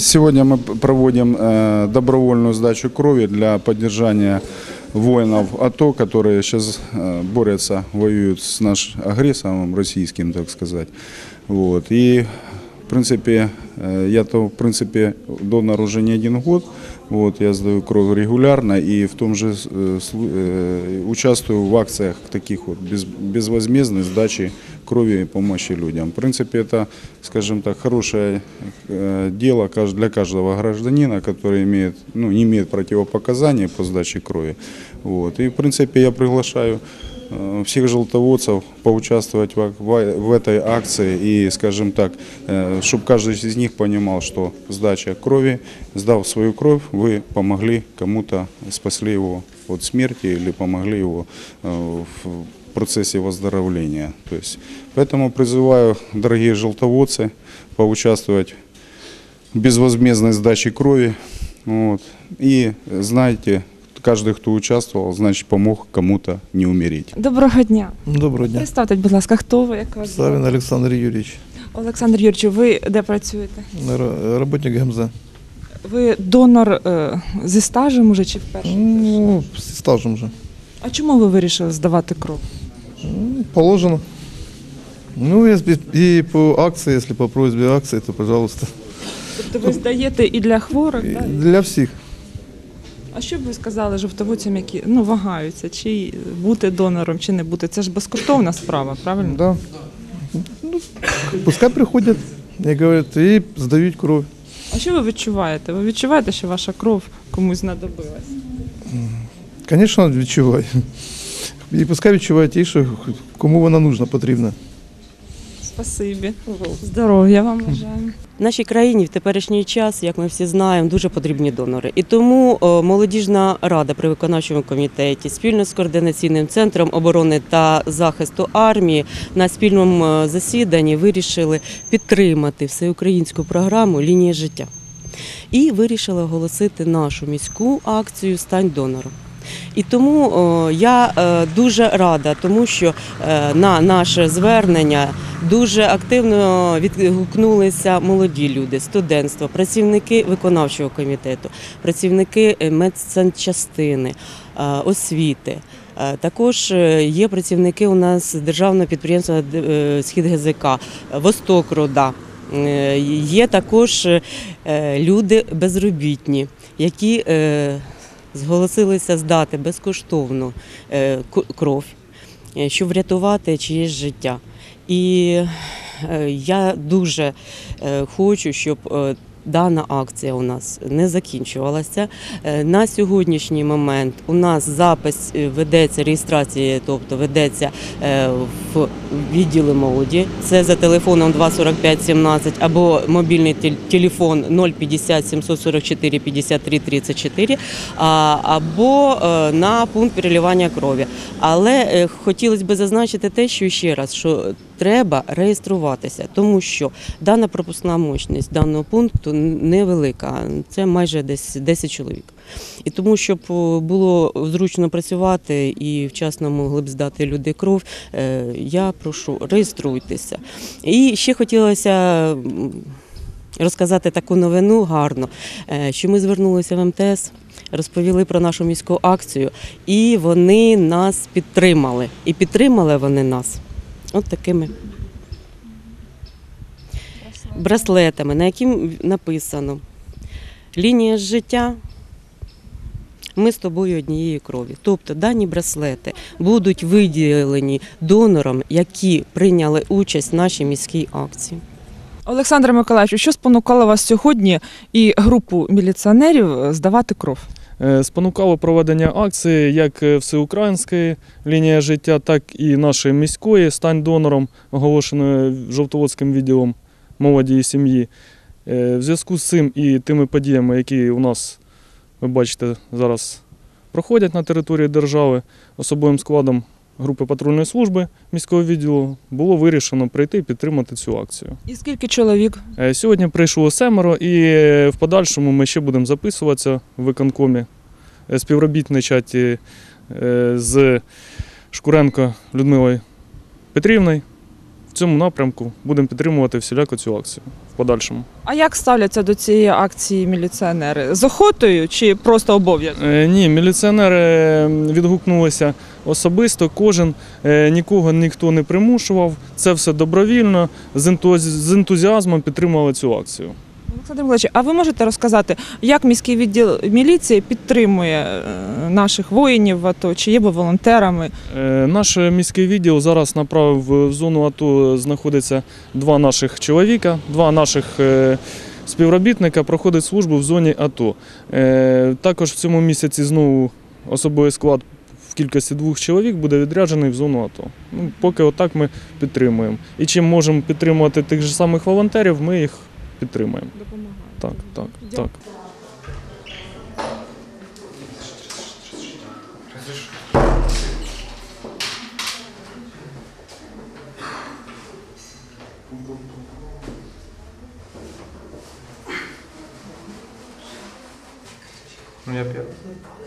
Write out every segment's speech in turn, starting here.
Сегодня мы проводим э, добровольную сдачу крови для поддержания воинов АТО, которые сейчас э, борются, воюют с нашим агрессором российским, так сказать. Вот. И, в принципе, э, я-то, в принципе, донор уже не один год. Вот, я сдаю кровь регулярно и в том же э, слу- э, участвую в акциях таких вот без, безвозмездной сдачи крови и помощи людям. В принципе, это, скажем так, хорошее э, дело каж- для каждого гражданина, который имеет, ну, не имеет противопоказаний по сдаче крови. Вот. И, в принципе, я приглашаю э, всех желтоводцев поучаствовать в, в, этой акции и, скажем так, чтобы каждый из них понимал, что сдача крови, сдав свою кровь, вы помогли кому-то, спасли его от смерти или помогли его э, в процессе выздоровления. То есть, поэтому призываю, дорогие желтоводцы, поучаствовать в безвозмездной сдаче крови. Вот. И знаете, каждый, кто участвовал, значит, помог кому-то не умереть. Доброго дня. Доброго дня. Представте, будь ласка, хто ви? Як вас звати? Савин Олександр Юрійович, Олександр Юрійович, ви де працюєте? р- работник ГМЗ. Ви донор е, зі стажем уже чи вперше? Ну, з стажем вже. А чому ви вирішили здавати кров? Ну, Положено. Ну, если и по акции, если по просьбе акции, то, пожалуйста. Тобто ви здаєте і для хворих, так? Для всіх. А що б ви сказали жовтоводцям, які ну, вагаються, чи бути донором, чи не бути? Це ж безкоштовна справа, правильно? Да. Ну, пускай приходять і говорять, і здають кров. А що ви відчуваєте? Ви відчуваєте, що ваша кров комусь знадобилась? Звісно, відчуваю. І пускай відчувають ті, що кому вона нужна, потрібна. Спасибі. Здоров'я вам бажаю. Нашій країні в теперішній час, як ми всі знаємо, дуже потрібні донори. І тому молодіжна рада при виконавчому комітеті спільно з координаційним центром оборони та захисту армії на спільному е, засіданні вирішили підтримати всеукраїнську програму Лінія життя і вирішили оголосити нашу міську акцію Стань донором. І тому я е, дуже рада, тому що е, на наше звернення дуже активно відгукнулися молоді люди, студентство, працівники виконавчого комітету, працівники е, медсанчастини, освіти. Також є працівники у нас державного підприємства Схід ГЗК, Восток Рода. Є також люди безробітні, які зголосилися здати безкоштовно е, кров, е, щоб врятувати чиєсь життя. І е, я дуже хочу, щоб дана акція у нас не закінчувалася. Е, На сьогоднішній момент у нас запис е, ведеться, реєстрація, тобто ведеться е, в відділі молоді. Це за телефоном 245 17 або мобільний телефон 050 744 53 34, або на пункт переливання крові. Але хотілося б зазначити те, що ще раз, що треба реєструватися, тому що дана пропускна мощність даного пункту невелика, це майже десь 10 чоловік. І тому, щоб було зручно працювати і вчасно могли б здати люди кров, е, я прошу реєструйтеся. І ще хотілося. Розказати таку новину гарно, е, що ми звернулися в МТС, розповіли про нашу міську акцію, і вони нас підтримали. І підтримали вони нас от такими браслетами, на яким написано Лінія життя. Ми з тобою однієї крові. Тобто дані браслети будуть виділені донорам, які прийняли участь в нашій міській акції. Олександр Миколаївич, що спонукало вас сьогодні і групу міліціонерів е, здавати кров? Е, Спонукало проведення акції як е, всеукраїнської лінії життя, так і нашої міської стань донором, оголошеної жовтоводським відділом молоді і сім'ї. Е, В зв'язку з цим і тими подіями, які у нас, ви бачите, зараз проходять на території держави, особовим складом групи патрульної служби міського відділу було вирішено прийти і підтримати цю акцію. І скільки чоловік? Е, Сьогодні прийшло семеро, і е, в подальшому ми ще будемо записуватися в виконкомі, е, співробітничати з Шкуренко Людмилою Петрівною. В цьому напрямку будемо підтримувати всіляко цю акцію в подальшому. А як ставляться до цієї акції міліціонери? З охотою чи просто обов'язок? Е, Ні, міліціонери відгукнулися особисто, кожен, е, нікого ніхто не примушував. Це все добровільно, з ентузіазмом підтримували цю акцію. Олександр Миколаївич, а ви можете розказати, як міський відділ міліції підтримує е, наших воїнів в АТО? Чи є ви волонтерами? Е, Наш міський відділ зараз направив в зону АТО знаходиться два наших чоловіка, два наших співробітника проходить службу в зоні АТО. Також в цьому місяці знову особовий склад кількості двох чоловік буде відряджений в зону АТО. Ну, поки отак ми підтримуємо. І чим можемо підтримувати тих же самих волонтерів, ми їх підтримуємо. Так, так, так. Ну я первый.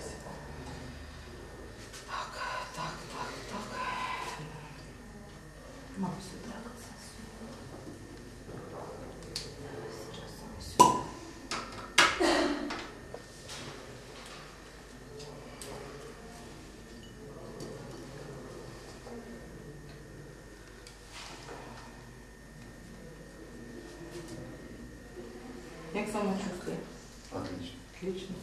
Самочувствие? Отлично. Отлично.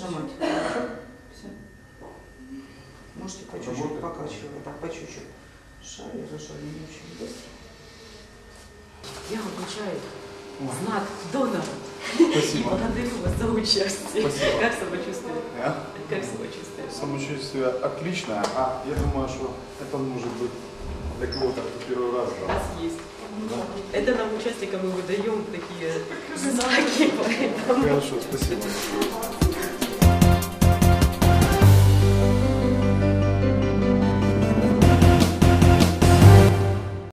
Прижимать. Все. Можете по чуть-чуть покачивать. Так, по чуть-чуть. Шаре, зашаре, не очень быстро. Я обучаю знак донора. Спасибо. Благодарю вас за участие. Спасибо. Как самочувствие? А? Как самочувствие? Самочувствие отличное, а я думаю, что это может быть для кого-то первый раз. У нас есть. Это нам участникам мы выдаем такие знаки, поэтому Хорошо, спасибо.